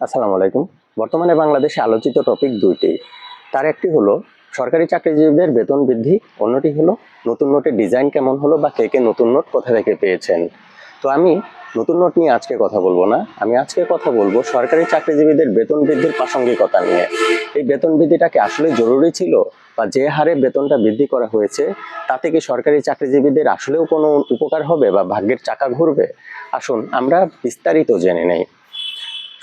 আসসালামু আলাইকুম। বর্তমানে বাংলাদেশে আলোচিত টপিক দুইটি। তার একটি হলো, সরকারি চাকরিজীবীদের বেতন বৃদ্ধি। অন্যটি হলো, নতুন নোটের ডিজাইন কেমন হলো বা কে কে নতুন নোট কোথা থেকে পেয়েছেন। তো আমি নতুন নোট নিয়ে আজকে কথা বলব না। আমি আজকে কথা বলব সরকারি চাকরিজীবীদের বেতন বৃদ্ধির প্রাসঙ্গিকতা নিয়ে। এই বেতন বৃদ্ধিটাকে আসলে জরুরি ছিল বা যে হারে বেতনটা বৃদ্ধি করা হয়েছে, তাতে কি সরকারি চাকরিজীবীদের আসলেও কোনো উপকার হবে বা ভাগ্যের চাকা ঘুরবে? আসুন, আমরা বিস্তারিত জেনে নেই।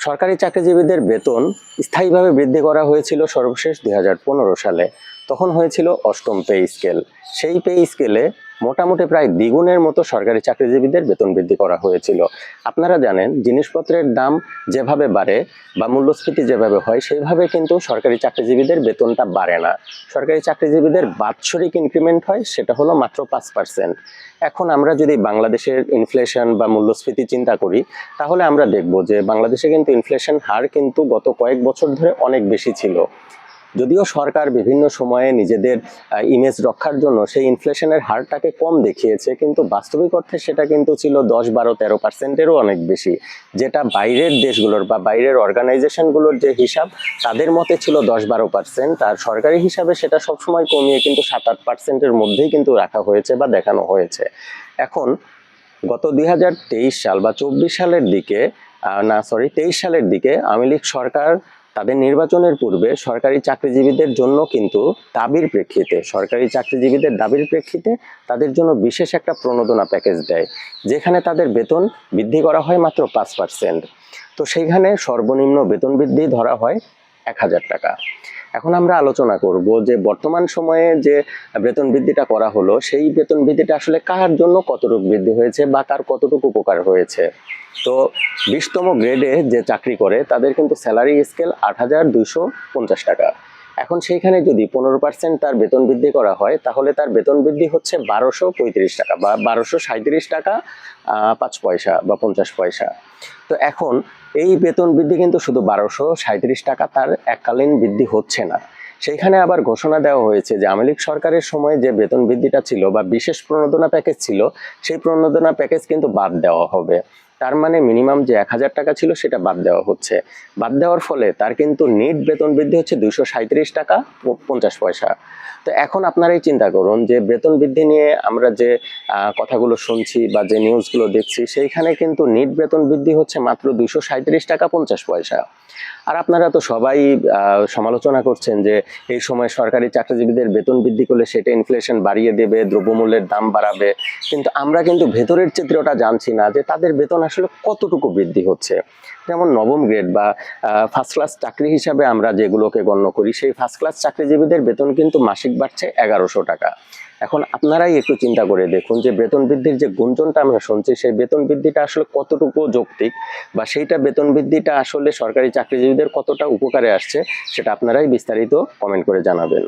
সরকারি চাকরিজীবীদের বেতন স্থায়ীভাবে বৃদ্ধি করা হয়েছিল সর্বশেষ দু হাজার পনেরো সালে। তখন হয়েছিল অষ্টম পে স্কেল। সেই পে স্কেলে মোটামুটি প্রায় দ্বিগুণের মতো সরকারি চাকরিজীবীদের বেতন বৃদ্ধি করা হয়েছিল। আপনারা জানেন, জিনিসপত্রের দাম যেভাবে বাড়ে বা মূল্যস্ফীতি যেভাবে হয়, সেইভাবে কিন্তু সরকারি চাকরিজীবীদের বেতনটা বাড়ে না। সরকারি চাকরিজীবীদের বাৎসরিক ইনক্রিমেন্ট হয়, সেটা হলো মাত্র পাঁচ পার্সেন্ট এখন আমরা যদি বাংলাদেশের ইনফ্লেশন বা মূল্যস্ফীতি চিন্তা করি, তাহলে আমরা দেখব যে বাংলাদেশে কিন্তু ইনফ্লেশন হার কিন্তু গত কয়েক বছর ধরে অনেক বেশি ছিল। যদিও সরকার বিভিন্ন সময়ে নিজেদের ইমেজ রক্ষার জন্য সেই ইনফ্লেশনের হারটাকে কম দেখিয়েছে, কিন্তু বাস্তবিক অর্থে সেটা কিন্তু ছিল দশ, বারো, তেরো পার্সেন্টেরও অনেক বেশি। যেটা বাইরের দেশগুলোর বা বাইরের অর্গানাইজেশনগুলোর যে হিসাব, তাদের মতে ছিল দশ, বারো পার্সেন্ট আর সরকারি হিসাবে সেটা সবসময় কমিয়ে কিন্তু সাত, আট পার্সেন্টের মধ্যেই কিন্তু রাখা হয়েছে বা দেখানো হয়েছে। এখন, গত দুই হাজার তেইশ সাল বা চব্বিশ সালের দিকে না সরি তেইশ সালের দিকে আওয়ামী লীগ সরকার তাদের নির্বাচনের পূর্বে সরকারি চাকরিজীবীদের জন্য কিন্তু দাবির প্রেক্ষিতে, সরকারি চাকরিজীবীদের দাবির প্রেক্ষিতে তাদের জন্য বিশেষ একটা প্রণোদনা প্যাকেজ দেয়, যেখানে তাদের বেতন বৃদ্ধি করা হয় মাত্র পাঁচ পার্সেন্ট তো সেইখানে সর্বনিম্ন বেতন বৃদ্ধি ধরা হয় এক হাজার টাকা। এখন আমরা আলোচনা করব যে বর্তমান সময়ে যে বেতন বৃদ্ধিটা করা হলো, সেই বেতন বৃদ্ধিটা আসলে কার জন্য কতটুকু বৃদ্ধি হয়েছে বা তার কতটুকু উপকার হয়েছে? তো বিশতম গ্রেডে যে চাকরি করে, তাদের কিন্তু স্যালারি স্কেল আট হাজার পঞ্চাশ টাকা। এখন সেইখানে যদি পনেরো পার্সেন্ট তার বেতন বৃদ্ধি করা হয়, তাহলে তার বেতন বৃদ্ধি হচ্ছে বারোশো পঁয়ত্রিশ টাকা বা বারোশো সাঁত্রিশ টাকা পাঁচ পয়সা বা পঞ্চাশ পয়সা। তো এখন এই বেতন বৃদ্ধি কিন্তু শুধু বারোশো সাঁত্রিশ টাকা তার এককালীন বৃদ্ধি হচ্ছে না। সেইখানে আবার ঘোষণা দেওয়া হয়েছে যে আওয়ামী সরকারের সময় যে বেতন বৃদ্ধিটা ছিল বা বিশেষ প্রণোদনা প্যাকেজ ছিল, সেই প্রণোদনা প্যাকেজ কিন্তু বাদ দেওয়া হবে। তার মানে মিনিমাম যে এক হাজার টাকা ছিল সেটা বাদ দেওয়া হচ্ছে। বাদ দেওয়ার ফলে তার কিন্তু নিট বেতন বৃদ্ধি হচ্ছে সাঁত্রিশ টাকা পঞ্চাশ পয়সা। তো এখন আপনারাই চিন্তা করুন যে বেতন বৃদ্ধি নিয়ে আমরা যে কথাগুলো শুনছি বা যে নিউজগুলো দেখছি, সেইখানে কিন্তু নিট বেতন বৃদ্ধি হচ্ছে মাত্র দুইশো টাকা পঞ্চাশ পয়সা। আর আপনারা তো সবাই সমালোচনা করছেন যে এই সময় সরকারি চাকরিজীবীদের বেতন বৃদ্ধি করলে সেটা ইনফ্লেশন বাড়িয়ে দেবে, দ্রব্যমূল্যের দাম বাড়াবে। কিন্তু আমরা কিন্তু ভেতরের চিত্রটা জানছি না যে তাদের বেতন আসলে কতটুকু বৃদ্ধি হচ্ছে? যেমন নবম গ্রেড বা ফার্স্ট ক্লাস চাকরি হিসাবে আমরা যেগুলোকে গণ্য করি, সেই ফার্স্ট ক্লাস চাকরিজীবীদের বেতন কিন্তু মাসিক বাড়ছে এগারোশো টাকা। এখন আপনারাই একটু চিন্তা করে দেখুন যে, বেতন বৃদ্ধির যে গুঞ্জনটা আমরা শুনছি, সেই বেতন বৃদ্ধিটা আসলে কতটুকু যৌক্তিক বা সেইটা বেতন বৃদ্ধিটা আসলে সরকারি চাকরিজীবীদের কতটা উপকারে আসছে, সেটা আপনারাই বিস্তারিত কমেন্ট করে জানাবেন।